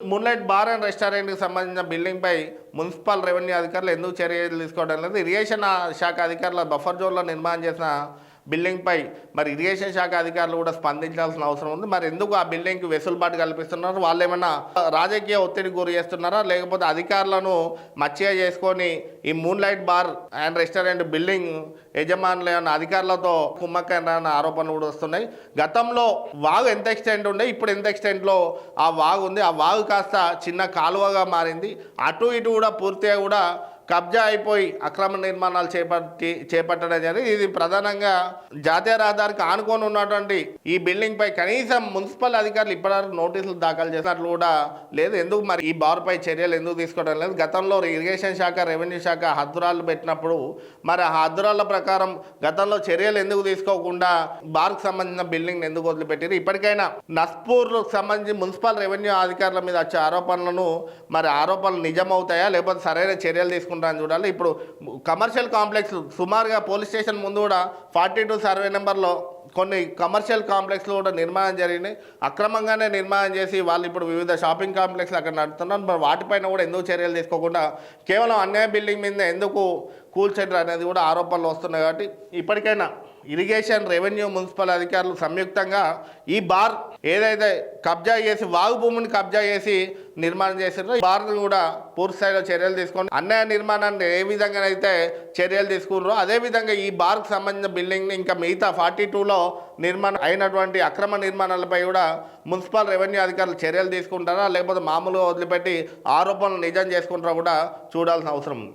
మున్లైట్ bar and రెస్టారెంట్కి సంబంధించిన బిల్డింగ్పై municipal revenue అధికారులు ఎందుకు చర్యలు తీసుకోవడం లేదు? ఇరిగేషన్ శాఖ అధికారుల బఫర్ జోన్లో నిర్మాణం చేసిన బిల్డింగ్పై మరి ఇరిగేషన్ శాఖ అధికారులు కూడా స్పందించాల్సిన అవసరం ఉంది. మరి ఎందుకు ఆ బిల్డింగ్కి వెసులుబాటు కల్పిస్తున్నారు? వాళ్ళు ఏమన్నా రాజకీయ ఒత్తిడి గురి చేస్తున్నారా? లేకపోతే అధికారులను మచ్చిగా చేసుకొని ఈ moon light bar and restaurant building యజమానులు ఏమన్నా అధికారులతో కుమ్మక్కైన ఆరోపణలు కూడా వస్తున్నాయి. గతంలో వాగు ఎంత ఎక్స్టెంట్ ఉండే? ఇప్పుడు ఎంత ఎక్స్టెంట్లో ఆ వాగు ఉంది? ఆ వాగు కాస్త చిన్న కాలువగా మారింది. అటు ఇటు కూడా పూర్తిగా కూడా కబ్జా అయిపోయి అక్రమ నిర్మాణాలు చేపట్టి చేపట్టడం జరిగింది. ఇది ప్రధానంగా జాతీయ రహదారికి ఆనుకొని ఉన్నటువంటి ఈ బిల్డింగ్ పై కనీసం మున్సిపల్ అధికారులు ఇప్పటివరకు నోటీసులు దాఖలు చేసినట్లు కూడా లేదు. ఎందుకు మరి ఈ బార్ పై చర్యలు ఎందుకు తీసుకోవడం లేదు? గతంలో ఇరిగేషన్ శాఖ రెవెన్యూ శాఖ హద్దురాలు పెట్టినప్పుడు మరి ఆ హద్దురాల ప్రకారం గతంలో చర్యలు ఎందుకు తీసుకోకుండా బార్కు సంబంధించిన బిల్డింగ్ ఎందుకు వదిలిపెట్టారు ఇప్పటికైనా నస్పూర్ సంబంధించి మున్సిపల్ రెవెన్యూ అధికారుల మీద వచ్చే ఆరోపణలను మరి ఆరోపణలు నిజమవుతాయా? లేకపోతే సరైన చర్యలు తీసుకుంటారని చూడాలి. ఇప్పుడు కమర్షియల్ కాంప్లెక్స్ సుమారుగా పోలీస్ స్టేషన్ ముందు కూడా ఫార్టీ టూ సర్వే నెంబర్లో కొన్ని కమర్షియల్ కాంప్లెక్స్లు కూడా నిర్మాణం జరిగినాయి అక్రమంగానే నిర్మాణం చేసి వాళ్ళు ఇప్పుడు వివిధ షాపింగ్ కాంప్లెక్స్లు అక్కడ నడుపుతున్నారు. మరి వాటిపైన కూడా ఎందుకు చర్యలు తీసుకోకుండా కేవలం అన్యాయ బిల్డింగ్ మీద ఎందుకు కూల్చండి అనేది కూడా ఆరోపణలు వస్తున్నాయి కాబట్టి ఇప్పటికైనా ఇరిగేషన్ రెవెన్యూ మున్సిపల్ అధికారులు సంయుక్తంగా ఈ బార్ ఏదైతే కబ్జా చేసి వాగు భూమిని కబ్జా చేసి నిర్మాణం చేసిండ్రు ఈ కూడా పూర్తి స్థాయిలో చర్యలు తీసుకొని అన్యాయ నిర్మాణాన్ని ఏ విధంగా అయితే చర్యలు తీసుకున్నారో అదే విధంగా ఈ బార్కు సంబంధించిన బిల్డింగ్ని ఇంకా మిగతా ఫార్టీ టూలో నిర్మాణం అయినటువంటి అక్రమ నిర్మాణాలపై కూడా మున్సిపల్ రెవెన్యూ అధికారులు చర్యలు తీసుకుంటారా లేకపోతే మామూలుగా వదిలిపెట్టి ఆరోపణలు నిజం చేసుకుంటారా కూడా చూడాల్సిన అవసరం ఉంది.